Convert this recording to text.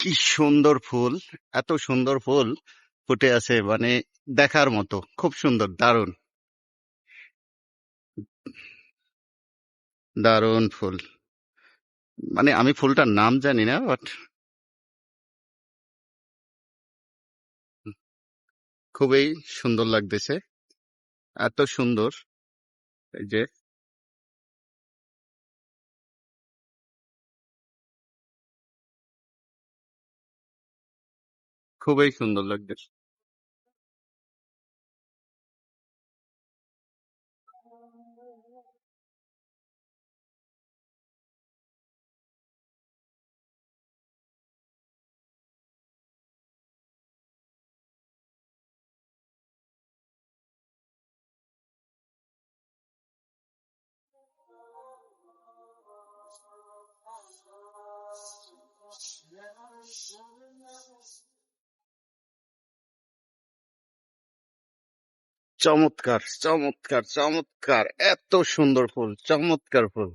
কি সুন্দর ফুল, এত সুন্দর ফুল ফুটে আছে মানে দেখার মতো, খুব সুন্দর, দারুণ। দারুণ ফুল। মানে আমি ফুলটার নাম জানি না বাট খুবই সুন্দর লাগতেছে, এত সুন্দর, এই যে খুবই সুন্দর লাগতেছে চমৎকার চমৎকার চমৎকার এত সুন্দর ফুল চমৎকার ফুল।